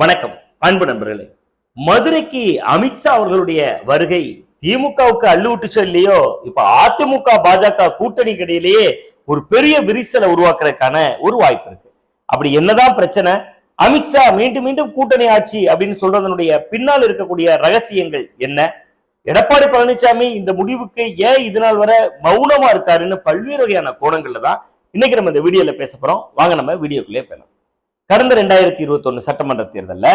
வணக்கம் அன்பு நண்பர்களே. மதுரைக்கு அமித்ஷா அவர்களுடைய வருகை திமுகவுக்கு அள்ளுவிட்டுச்சோ இல்லையோ இப்ப அதிமுக பாஜக கூட்டணிக்கு இடையிலேயே ஒரு பெரிய விரிசலை உருவாக்குறதுக்கான ஒரு வாய்ப்பு இருக்கு. அப்படி என்னதான் பிரச்சனை? அமித்ஷா மீண்டும் மீண்டும் கூட்டணி ஆட்சி அப்படின்னு சொல்றதனுடைய பின்னால் இருக்கக்கூடிய ரகசியங்கள் என்ன? எடப்பாடி பழனிசாமி இந்த முடிவுக்கு ஏன் இது நாள் வரை மௌனமா இருக்காருன்னு பல்வேறு வகையான கோணங்கள்ல தான் இன்னைக்கு நம்ம இந்த வீடியோல பேச போறோம். வாங்க நம்ம வீடியோக்குள்ளே போகலாம் கடந்த ரெண்டாயிரத்தி இருபத்தி ஒன்று சட்டமன்ற தேர்தலில்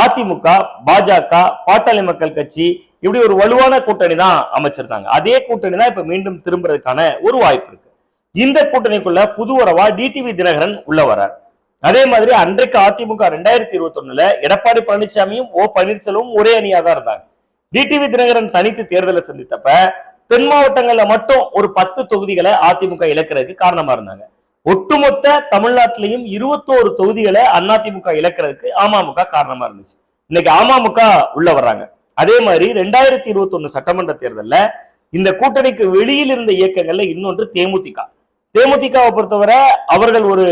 அதிமுக பாஜக பாட்டாளி மக்கள் கட்சி இப்படி ஒரு வலுவான கூட்டணி தான் அமைச்சிருந்தாங்க. அதே கூட்டணி தான் இப்ப மீண்டும் திரும்புறதுக்கான ஒரு வாய்ப்பு இருக்கு. இந்த கூட்டணிக்குள்ள புது டிடிவி தினகரன் உள்ள வரார் அதே மாதிரி அன்றைக்கு அதிமுக ரெண்டாயிரத்தி இருபத்தி ஒண்ணுல எடப்பாடி பழனிசாமியும் ஓ பன்னீர்செல்வம் ஒரே அணியா தான் இருந்தாங்க. டிடிவி தினகரன் தனித்து தேர்தலை சந்தித்தப்ப தென் மாவட்டங்கள்ல மட்டும் ஒரு பத்து தொகுதிகளை அதிமுக இழக்கிறதுக்கு காரணமா இருந்தாங்க. ஒட்டுமொத்த தமிழ்நாட்டிலையும் இருபத்தோரு தொகுதிகளை அதிமுக இழக்கிறதுக்கு அமமுக காரணமா இருந்துச்சு. இன்னைக்கு அமமுக உள்ள வர்றாங்க. அதே மாதிரி ரெண்டாயிரத்தி இருபத்தி ஒண்ணு சட்டமன்ற தேர்தலில் இந்த கூட்டணிக்கு வெளியில் இருந்த இயக்கங்கள்ல இன்னொன்று தேமுதிக. தேமுதிகவை பொறுத்தவரை அவர்கள் ஒரு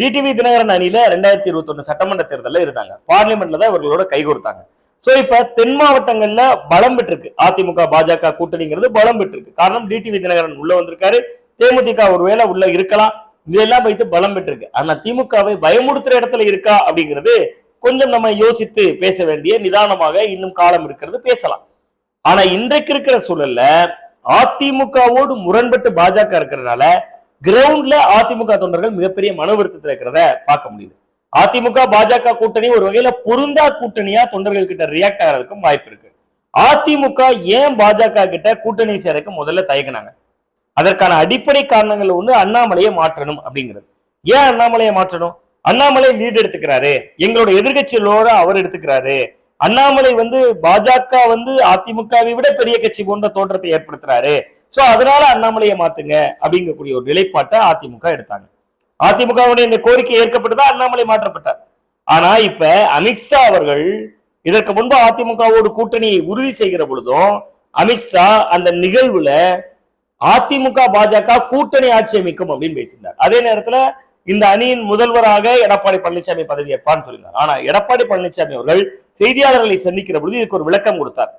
டிடிவி தினகரன் அணியில ரெண்டாயிரத்தி இருபத்தி ஒண்ணு சட்டமன்ற தேர்தலில் இருந்தாங்க. பார்லிமெண்ட்ல தான் இவர்களோட கைகோர்த்தாங்க சோ இப்ப தென் மாவட்டங்கள்ல பலம் பெற்றிருக்கு. அதிமுக பாஜக கூட்டணிங்கிறது பலம் பெற்றிருக்கு. காரணம் டிடிவி தினகரன் உள்ள வந்திருக்காரு. தேமுதிக ஒருவேளை உள்ள இருக்கலாம். இதெல்லாம் வைத்து பலம் பெற்றிருக்கு. ஆனா திமுகவை பயமுறுத்துற இடத்துல இருக்கா அப்படிங்கிறது கொஞ்சம் நம்ம யோசித்து பேச வேண்டிய நிதானமாக இன்னும் காலம் இருக்கிறது பேசலாம். ஆனா இன்றைக்கு இருக்கிற சூழல்ல அதிமுகவோடு முரண்பட்டு பாஜக இருக்கிறதுனால கிரவுண்ட்ல அதிமுக தொண்டர்கள் மிகப்பெரிய மன வருத்தத்தில் இருக்கிறத பார்க்க முடியுது. அதிமுக பாஜக கூட்டணி ஒரு வகையில பொருந்தா கூட்டணியா தொண்டர்கள் கிட்ட ரியாக்ட் ஆகிறதுக்கும் வாய்ப்பு இருக்கு. அதிமுக ஏன் பாஜக கிட்ட கூட்டணி சேரக்கு முதல்ல தயங்கினாங்க? அதற்கான அடிப்படை காரணங்கள் ஒண்ணு அண்ணாமலையை மாற்றணும் அப்படிங்கிறது. ஏன் அண்ணாமலையை மாற்றணும்? அண்ணாமலை லீட் எடுத்துக்கிறாரு. எங்களோட எதிர்கட்சிகளோட அவர் எடுத்துக்கிறாரு. அண்ணாமலை வந்து பாஜக வந்து அதிமுகவை விட பெரிய கட்சி போன்ற தோற்றத்தை ஏற்படுத்துறாரு. சோ அதனால அண்ணாமலையை மாத்துங்க அப்படிங்கக்கூடிய ஒரு நிலைப்பாட்டை அதிமுக எடுத்தாங்க. அதிமுகவுடைய இந்த கோரிக்கை ஏற்கப்பட்டுதான் அண்ணாமலை மாற்றப்பட்டார். ஆனா இப்ப அமித்ஷா அவர்கள் இதற்கு முன்பு அதிமுகவோடு கூட்டணியை உறுதி செய்கிற பொழுதும் அமித்ஷா அந்த நிகழ்வுல அதிமுக பாஜக கூட்டணி ஆட்சி அமைக்கும் அப்படின்னு பேசியிருந்தார். அதே நேரத்துல இந்த அணியின் முதல்வராக எடப்பாடி பழனிசாமி பதவி ஏற்பான்னு சொல்லியிருந்தார். ஆனா எடப்பாடி பழனிசாமி அவர்கள் செய்தியாளர்களை சந்திக்கிற பொழுது இதுக்கு ஒரு விளக்கம் கொடுத்தார்.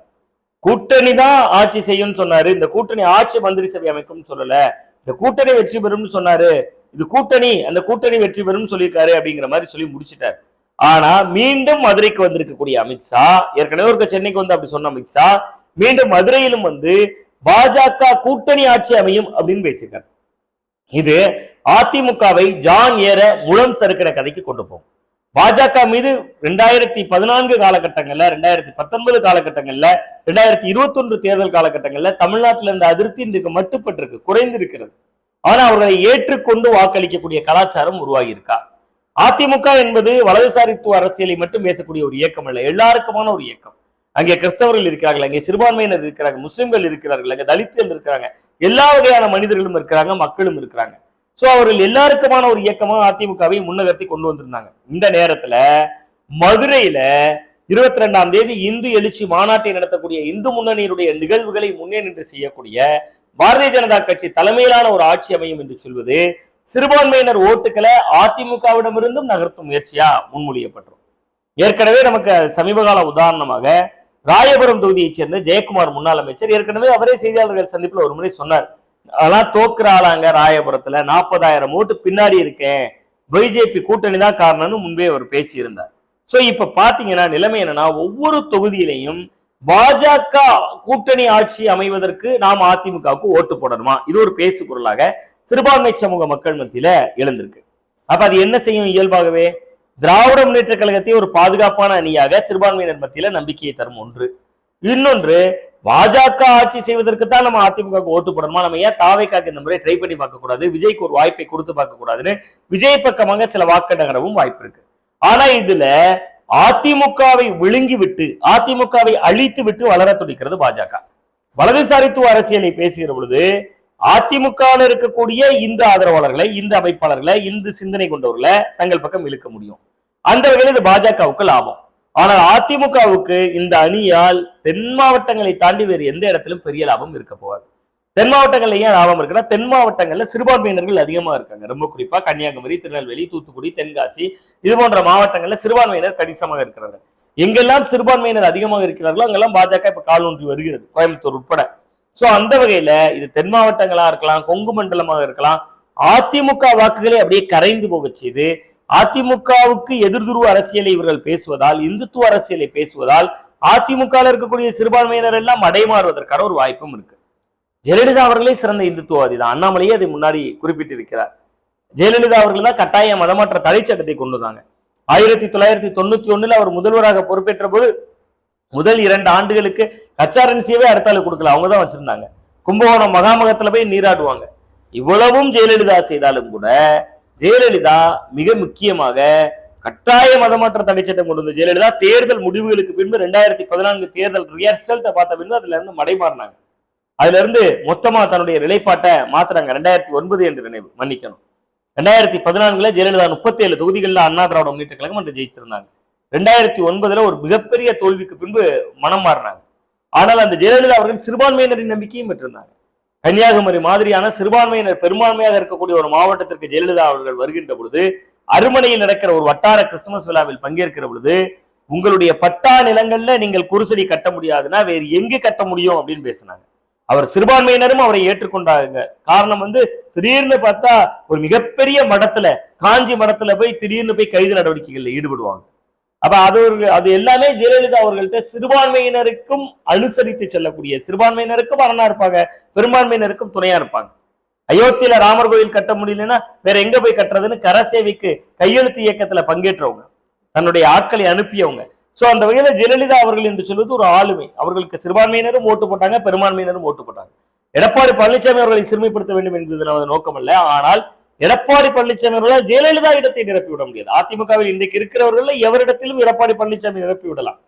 கூட்டணி தான் ஆட்சி செய்யும்னு சொன்னாரு. இந்த கூட்டணி ஆட்சி மந்திரி சபை அமைக்கும்னு சொல்லல. இந்த கூட்டணி வெற்றி பெறும்னு சொன்னாரு. இது கூட்டணி அந்த கூட்டணி வெற்றி பெறும் சொல்லியிருக்காரு அப்படிங்கிற மாதிரி சொல்லி முடிச்சிட்டார். ஆனா மீண்டும் மதுரைக்கு வந்திருக்கக்கூடிய அமித்ஷா ஏற்கனவே ஒரு சென்னைக்கு வந்து அப்படி சொன்ன அமித்ஷா மீண்டும் மதுரையிலும் வந்து பாஜக கூட்டணி ஆட்சி அமையும் அப்படின்னு பேசியிருக்காரு இது அதிமுகவை ஜான் ஏற முழம் சறுக்கிற கதைக்கு கொண்டு போகும். பாஜக மீது ரெண்டாயிரத்தி பதினான்கு காலகட்டங்கள்ல ரெண்டாயிரத்தி பத்தொன்பது காலகட்டங்கள்ல ரெண்டாயிரத்தி இருபத்தி ஒன்று தேர்தல் காலகட்டங்கள்ல தமிழ்நாட்டில் இருந்த அதிருப்தி இன்றைக்கு மட்டுப்பட்டிருக்கு குறைந்திருக்கிறது. ஆனா அவர்களை ஏற்றுக்கொண்டு வாக்களிக்கக்கூடிய கலாச்சாரம் உருவாகி இருக்கா அதிமுக என்பது வலதுசாரித்துவ அரசியலை மட்டும் பேசக்கூடிய ஒரு இயக்கம் அல்ல எல்லாருக்குமான ஒரு இயக்கம். அங்கே கிறிஸ்தவர்கள் இருக்கிறார்கள் அங்கே சிறுபான்மையினர் இருக்கிறாங்க முஸ்லிம்கள் இருக்கிறார்கள் அங்கே தலித்துகள் இருக்கிறாங்க எல்லா வகையான மனிதர்களும் இருக்கிறாங்க மக்களும் இருக்கிறாங்க. சோ அவர்கள் எல்லாருக்குமான ஒரு இயக்கமாக அதிமுகவை முன்னகர்த்தி கொண்டு வந்திருந்தாங்க. இந்த நேரத்துல மதுரையில இருபத்தி ரெண்டாம் தேதி இந்து எழுச்சி மாநாட்டை நடத்தக்கூடிய இந்து முன்னணியினுடைய நிகழ்வுகளை முன்னே நின்று செய்யக்கூடிய பாரதிய ஜனதா கட்சி தலைமையிலான ஒரு ஆட்சி அமையும் என்று சொல்வது சிறுபான்மையினர் ஓட்டுக்களை அதிமுகவிடமிருந்தும் நகர்த்தும் முயற்சியா முன்மொழியப்பட்டோம். ஏற்கனவே நமக்கு சமீபகால உதாரணமாக ராயபுரம் தொகுதியைச் சேர்ந்த ஜெயக்குமார் முன்னாள் அமைச்சர். ஏற்கனவே அவரே செய்தியாளர்கள் சந்திப்பில் ஒரு முறை சொன்னார். அதெல்லாம் தோக்குற ஆளாங்க ராயபுரத்துல நாற்பதாயிரம் ஓட்டு பின்னாடி இருக்கேன். பிஜேபி கூட்டணி தான் காரணம்னு முன்பே அவர் பேசியிருந்தார். சோ இப்ப பாத்தீங்கன்னா நிலைமை என்னன்னா ஒவ்வொரு தொகுதியிலையும் பாஜக கூட்டணி ஆட்சி அமைவதற்கு நாம் அதிமுகவுக்கு ஓட்டு போடணுமா? இது ஒரு பேசு குரலாக சிறுபான்மை சமூக மக்கள் மத்தியில எழுந்திருக்கு. அப்ப அது என்ன செய்யும் இயல்பாகவே? திராவிட முன்னேற்ற கழகத்தை ஒரு பாதுகாப்பான அணியாக சிறுபான்மையினர் மத்தியில நம்பிக்கையை தரும் ஒன்று. இன்னொன்று பாஜக ஆட்சி செய்வதற்கு தான் நம்ம அதிமுக ஓட்டு போடணுமா? நம்ம ஏன் தாவைக்காக்கு இந்த முறை ட்ரை பண்ணி பார்க்க கூடாது விஜய்க்கு ஒரு வாய்ப்பை கொடுத்து பார்க்க கூடாதுன்னு விஜய் பக்கமாக சில வாக்கு நகரவும் வாய்ப்பு இருக்கு. ஆனா இதுல அதிமுகவை விழுங்கி விட்டு அதிமுகவை அழித்து விட்டு வளர துடிக்கிறது பாஜக. வலதுசாரித்துவ அரசியலை பேசுகிற பொழுது அதிமுக இருக்கக்கூடிய இந்த ஆதரவாளர்களை இந்த அமைப்பாளர்களை இந்த சிந்தனை கொண்டவர்களை தங்கள் பக்கம் இழுக்க முடியும். அந்த வகையில் இது பாஜகவுக்கு லாபம். ஆனால் அதிமுகவுக்கு இந்த அணியால் தென் மாவட்டங்களை தாண்டி வேறு எந்த இடத்திலும் பெரிய லாபம் இருக்க போகாது. தென் மாவட்டங்கள்ல ஏன் லாபம் இருக்குன்னா தென் மாவட்டங்கள்ல சிறுபான்மையினர்கள் அதிகமா இருக்காங்க. ரொம்ப குறிப்பா கன்னியாகுமரி திருநெல்வேலி தூத்துக்குடி தென்காசி இது போன்ற மாவட்டங்கள்ல சிறுபான்மையினர் கணிசமாக இருக்கிறாங்க. எங்கெல்லாம் சிறுபான்மையினர் அதிகமாக இருக்கிறார்களோ அங்கெல்லாம் பாஜக இப்ப கால் ஊன்றி வருகிறது கோயம்புத்தூர் உட்பட. சோ அந்த வகையில இது தென் மாவட்டங்களா இருக்கலாம் கொங்கு மண்டலமாக இருக்கலாம் அதிமுக வாக்குகளை அப்படியே கரைந்து போக செய்து அதிமுகவுக்கு எதிர்துருவ அரசியலை இவர்கள் பேசுவதால் இந்துத்துவ அரசியலை பேசுவதால் அதிமுக இருக்கக்கூடிய சிறுபான்மையினர் எல்லாம் அடைமாறுவதற்கான ஒரு வாய்ப்பும் இருக்கு. ஜெயலலிதா அவர்களே சிறந்த இந்துத்துவவாதி தான். அண்ணாமலையே அதை முன்னாடி குறிப்பிட்டிருக்கிறார். ஜெயலலிதா அவர்கள் தான் கட்டாய மதமாற்ற தடை சட்டத்தை கொண்டு வந்தாங்க. ஆயிரத்தி தொள்ளாயிரத்தி தொண்ணூத்தி ஒண்ணுல அவர் முதல்வராக பொறுப்பேற்ற போது முதல் இரண்டு ஆண்டுகளுக்கு கச்சாரன்சியவே அடுத்தால கொடுக்கல. அவங்க தான் வச்சிருந்தாங்க. கும்பகோணம் மகாமகத்துல போய் நீராடுவாங்க. இவ்வளவும் ஜெயலலிதா செய்தாலும் கூட ஜெயலலிதா மிக முக்கியமாக கட்டாய மதமாற்ற தடை சட்டம் கொண்டு வந்த ஜெயலலிதா தேர்தல் முடிவுகளுக்கு பின்பு ரெண்டாயிரத்தி பதினான்கு தேர்தல் ரிசல்ட்டை பார்த்த பின்பு அதுல இருந்து மடைமாறினாங்க. அதுல இருந்து மொத்தமா தன்னுடைய நிலைப்பாட்டை மாத்துறாங்க. ரெண்டாயிரத்தி ஒன்பது என்று நினைவு மன்னிக்கணும். ரெண்டாயிரத்தி பதினான்குல ஜெயலலிதா முப்பத்தி ஏழு தொகுதிகளில் அண்ணா திராவிட முன்னேற்ற கழகம் என்று ஜெயிச்சிருந்தாங்க. ரெண்டாயிரத்தி ஒன்பதுல ஒரு மிகப்பெரிய தோல்விக்கு பின்பு மனம் மாறினாங்க. ஆனால் அந்த ஜெயலலிதா அவர்கள் சிறுபான்மையினரின் நம்பிக்கையும் பெற்றிருந்தாங்க. கன்னியாகுமரி மாதிரியான சிறுபான்மையினர் பெரும்பான்மையாக இருக்கக்கூடிய ஒரு மாவட்டத்திற்கு ஜெயலலிதா அவர்கள் வருகின்ற பொழுது அருமனையில் நடக்கிற ஒரு வட்டார கிறிஸ்துமஸ் விழாவில் பங்கேற்கிற பொழுது உங்களுடைய பட்டா நிலங்கள்ல நீங்கள் குருசடி கட்ட முடியாதுன்னா வேறு எங்கு கட்ட முடியும் அப்படின்னு பேசினாங்க. அவர் சிறுபான்மையினரும் அவரை ஏற்றுக்கொண்டாங்க. காரணம் வந்து திடீர்னு பார்த்தா ஒரு மிகப்பெரிய மடத்துல காஞ்சி மடத்துல போய் திடீர்னு போய் கைது நடவடிக்கைகளில் ஈடுபடுவாங்க. அப்ப அது ஒரு அது எல்லாமே ஜெயலலிதா அவர்கள்ட்ட சிறுபான்மையினருக்கும் அனுசரித்து செல்லக்கூடிய சிறுபான்மையினருக்கும் அரணா இருப்பாங்க பெரும்பான்மையினருக்கும் துணையா இருப்பாங்க. அயோத்தியில ராமர் கோயில் கட்ட முடியலன்னா வேற எங்க போய் கட்டுறதுன்னு கரசேவிக்கு கையெழுத்து இயக்கத்துல பங்கேற்றவங்க தன்னுடைய ஆட்களை அனுப்பியவங்க. சோ அந்த வகையில ஜெயலலிதா அவர்கள் என்று சொல்வது ஒரு ஆளுமை. அவர்களுக்கு சிறுபான்மையினரும் ஓட்டு போட்டாங்க பெரும்பான்மையினரும் ஓட்டு போட்டாங்க. எடப்பாடி பழனிசாமி அவர்களை சிறுமைப்படுத்த வேண்டும் என்பது நமது நோக்கம் அல்ல ஆனால் எடப்பாடி பழனிசாமி அவர்களால் ஜெயலலிதா இடத்தை நிரப்பிவிட முடியாது. அதிமுகவில் இன்றைக்கு இருக்கிறவர்கள் எவரிடத்திலும் எடப்பாடி பழனிசாமி நிரப்பி விடலாம்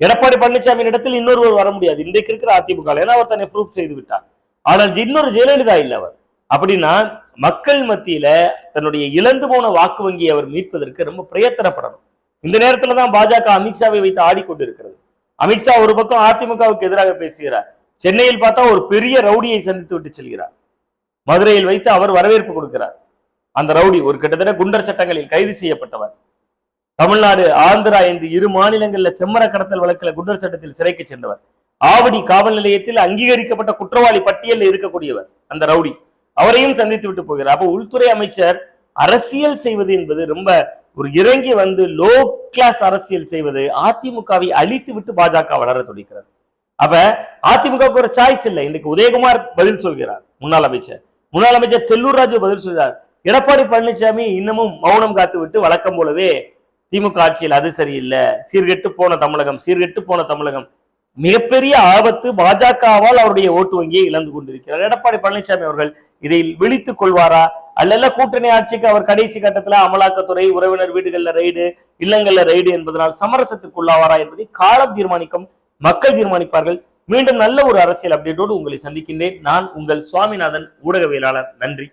எடப்பாடி பழனிசாமி இடத்தில் இன்னொருவர் வர முடியாது. இன்றைக்கு இருக்கிற அதிமுக ஏன்னா அவர் தன்னை ப்ரூவ் செய்து விட்டார். ஆனால் இன்னொரு ஜெயலலிதா இல்லை அவர். அப்படின்னா மக்கள் மத்தியில தன்னுடைய இழந்து போன வாக்கு வங்கியை அவர் மீட்பதற்கு ரொம்ப பிரயத்தனப்படணும். இந்த நேரத்துல தான் பாஜக அமித்ஷாவை வைத்து ஆடிக்கொண்டிருக்கிறது. அமித்ஷா ஒரு பக்கம் அதிமுகவுக்கு எதிராக பேசுகிறார். சென்னையில் பார்த்தா ஒரு பெரிய ரவுடியை சந்தித்து விட்டு செல்கிறார். மதுரையில் வைத்து அவர் வரவேற்பு கொடுக்கிறார். அந்த ரவுடி ஒரு கிட்டத்தட்ட குண்டர் சட்டங்களில் கைது செய்யப்பட்டவர். தமிழ்நாடு ஆந்திரா என்று இரு மாநிலங்களில் செம்மர கடத்தல் வழக்கில் குண்டர் சட்டத்தில் சிறைக்கு சென்றவர். ஆவடி காவல் நிலையத்தில் அங்கீகரிக்கப்பட்ட குற்றவாளி பட்டியலில் இருக்கக்கூடியவர் அந்த ரவுடி. அவரையும் சந்தித்து விட்டு போகிறார். அப்ப உள்துறை அமைச்சர் அரசியல் செய்வது என்பது ரொம்ப ஒரு இறங்கி வந்து லோ கிளாஸ் அரசியல் செய்வது அதிமுகவை அழித்து விட்டு பாஜக வளர துடிக்கிறது. அப்ப அதிமுகவுக்கு ஒரு சாய்ஸ் இல்லை. இன்னைக்கு உதயகுமார் பதில் சொல்கிறார். முன்னாள் அமைச்சர். முன்னாள் அமைச்சர் செல்லூர் ராஜு பதில் சொல்கிறார். எடப்பாடி பழனிசாமி இன்னமும் மௌனம் காத்து விட்டு வழக்கம் போலவே திமுக ஆட்சியில் அது சரியில்லை. சீர்கெட்டு போன தமிழகம் சீர்கெட்டு போன தமிழகம். மிகப்பெரிய ஆபத்து பாஜகவால் அவருடைய ஓட்டு வங்கியை இழந்து கொண்டிருக்கிறார். எடப்பாடி பழனிசாமி அவர்கள் இதை விழித்துக் கொள்வாரா? அல்லல்ல கூட்டணி ஆட்சிக்கு அவர் கடைசி கட்டத்துல அமலாக்கத்துறை உறவினர் வீடுகள்ல ரைடு இல்லங்கள்ல ரைடு என்பதனால் சமரசத்துக்குள்ளாவாரா என்பதை காலம் தீர்மானிக்கும் மக்கள் தீர்மானிப்பார்கள். மீண்டும் நல்ல ஒரு அரசியல் அப்டேட்டோடு உங்களை சந்திக்கின்றேன். நான் உங்கள் சுவாமிநாதன் ஊடகவியலாளர். நன்றி.